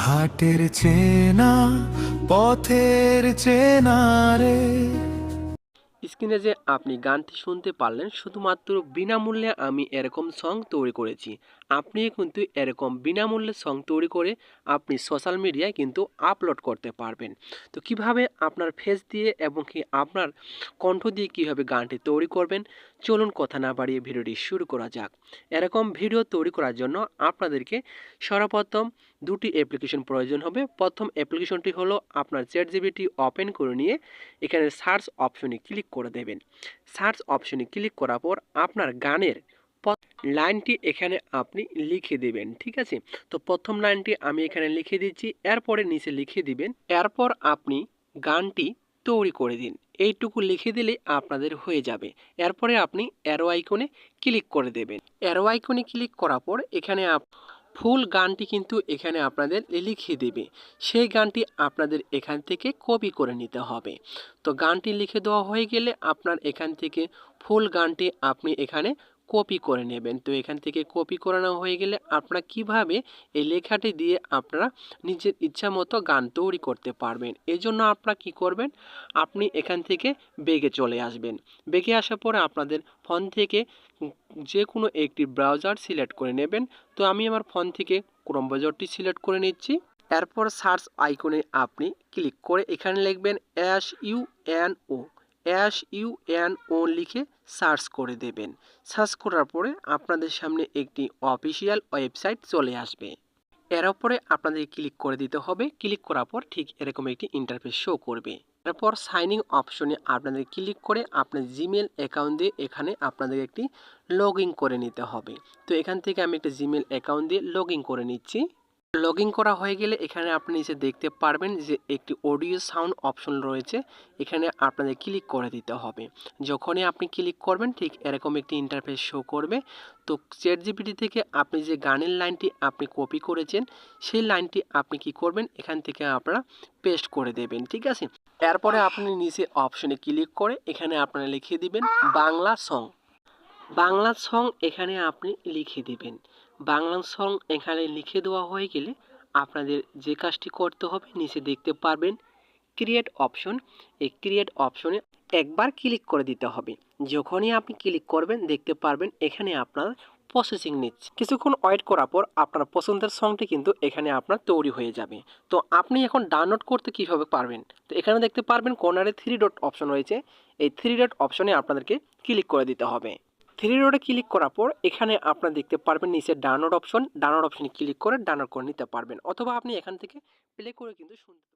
হাটের চেনা পথের চেনা রে। স্ক্রিনে যে আপনি গানটি শুনতে পারলেন, শুধুমাত্র বিনামূল্যে আমি এরকম সং তৈরি করেছি। আপনি কিন্তু এরকম বিনামূল্যে সং তৈরি করে আপনি সোশ্যাল মিডিয়ায় কিন্তু আপলোড করতে পারবেন। তো কীভাবে আপনার ফেস দিয়ে এবং কি আপনার কণ্ঠ দিয়ে কীভাবে গানটি তৈরি করবেন, চলুন কথা না বাড়িয়ে ভিডিওটি শুরু করা যাক। এরকম ভিডিও তৈরি করার জন্য আপনাদেরকে সর্বপ্রথম দুটি অ্যাপ্লিকেশন প্রয়োজন হবে। প্রথম অ্যাপ্লিকেশনটি হলো আপনার চ্যাট জিবিটি ওপেন করে নিয়ে এখানে সার্চ অপশনে ক্লিক করে দেবেন। সার্চ অপশনে ক্লিক করার পর আপনার গানের লাইনটি এখানে আপনি লিখে দেবেন, ঠিক আছে? তো প্রথম লাইনটি আমি এখানে লিখে দিচ্ছি, এরপরে নিচে লিখে দিবেন, এরপর আপনি গানটি তৈরি করে দিন। এইটুকু লিখে দিলে আপনাদের হয়ে যাবে। এরপরে আপনি অ্যারো আইকনে ক্লিক করে দেবেন। অ্যারো আইকনে ক্লিক করার পর এখানে আপ ফুল গানটি কিন্তু এখানে আপনাদের লিখে দেবে। সেই গানটি আপনাদের এখান থেকে কপি করে নিতে হবে। তো গানটি লিখে দেওয়া হয়ে গেলে আপনার এখান থেকে ফুল গানটি আপনি এখানে কপি করে নেবেন। তো এখান থেকে কপি করানো হয়ে গেলে আপনারা কীভাবে এই লেখাটি দিয়ে আপনারা নিজের ইচ্ছা মতো গান তৈরি করতে পারবেন? এই জন্য আপনারা কি করবেন? আপনি এখান থেকে বেগে চলে আসবেন। বেগে আসার পরে আপনাদের ফোন থেকে যে কোনো একটি ব্রাউজার সিলেক্ট করে নেবেন। তো আমি আমার ফোন থেকে ক্রোম ব্রাউজারটি সিলেক্ট করে নিচ্ছি। এরপর সার্চ আইকনে আপনি ক্লিক করে এখানে লিখবেন S U N O S U N O লিখে সার্চ করে দেবেন। সার্চ করার পরে আপনাদের সামনে একটি অফিসিয়াল ওয়েবসাইট চলে আসবে। এর উপরে আপনাদের ক্লিক করে দিতে হবে। ক্লিক করার পর ঠিক এরকম একটি ইন্টারফেস শো করবে। এরপর সাইনিং অপশনে আপনাদের ক্লিক করে আপনার জিমেল অ্যাকাউন্ট দিয়ে এখানে আপনাদের একটি লগ করে নিতে হবে। তো এখান থেকে আমি একটা জিমেল অ্যাকাউন্ট দিয়ে লগ করে নিচ্ছি। লগ ইন করা হয়ে গেলে এখানে আপনি নিচে দেখতে পারবেন যে একটি অডিও সাউন্ড অপশন রয়েছে। এখানে আপনাদের ক্লিক করে দিতে হবে। যখনই আপনি ক্লিক করবেন, ঠিক এরকম একটি ইন্টারফেস শো করবে। তো চ্যাট জিপিটি থেকে আপনি যে গানের লাইনটি আপনি কপি করেছেন, সেই লাইনটি আপনি কি করবেন? এখান থেকে আপনারা পেস্ট করে দেবেন, ঠিক আছে? এরপরে আপনি নিচে অপশনে ক্লিক করে এখানে আপনারা লিখে দিবেন বাংলা সং বাংলা সং এখানে আপনি লিখে দিবেন। বাংলা সং এখানে লিখে দেওয়া হয়ে গেলে আপনাদের যে কাজটি করতে হবে, নিচে দেখতে পারবেন ক্রিয়েট অপশন এই ক্রিয়েট অপশনে একবার ক্লিক করে দিতে হবে। যখনই আপনি ক্লিক করবেন, দেখতে পারবেন এখানে আপনার প্রসেসিং নিচ্ছে। কিছুক্ষণ ওয়েট করার পর আপনার পছন্দের সংটি কিন্তু এখানে আপনার তৈরি হয়ে যাবে। তো আপনি এখন ডাউনলোড করতে কীভাবে পারবেন? তো এখানে দেখতে পারবেন কর্নারে থ্রি ডট অপশন রয়েছে। এই থ্রি ডট অপশনে আপনাদেরকে ক্লিক করে দিতে হবে। থ্রি রোডে ক্লিক করার পর, এখানে আপনারা দেখতে পারবেন নিচে ডাউনলোড অপশন ডাউনলোড অপশনে ক্লিক করে ডাউনলোড করে নিতে পারবেন। অথবা আপনি এখান থেকে প্লে করে কিন্তু শুনতে